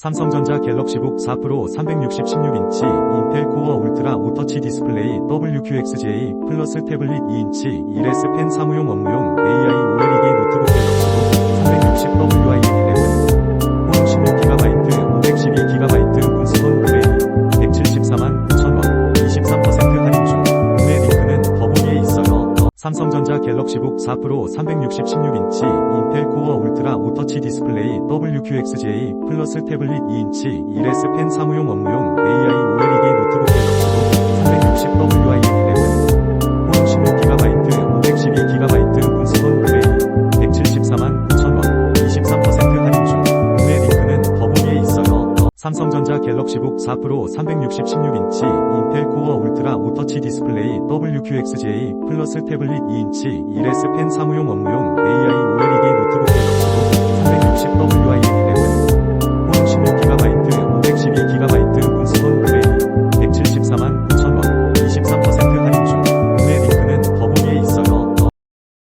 삼성전자 갤럭시북 4 프로 360 16인치 인텔 코어 울트라 오터치 디스플레이 WQXJ 플러스 태블릿 2인치 1S 펜 사무용 업무용 AI OLED 노트북 갤럭시북 360WI11 홈 16GB 512GB 분수본 그레이 174만 9천원 23% 할인 중 구매 링크는 더보기에 있어요. 삼성전자 갤럭시북 4 프로 360 16인치 인텔 코어 울트라 오 터치 디스플레이 WQXJ 플러스 태블릿 2인치 1S 펜 사무용 업무용 AI OLED 노트북 갤럭시북 360WI11 홈 16GB 512GB 분수본 그레이 174만 9천원 23% 할인 중 구매 링크는 더보기에 있어요. 삼성전자 갤럭시북 4 프로 360 16인치 인텔 코어 울트라 오터치 디스플레이 WQXJ 플러스 태블릿 2인치 1S 펜 사무용 업무용 AI OLED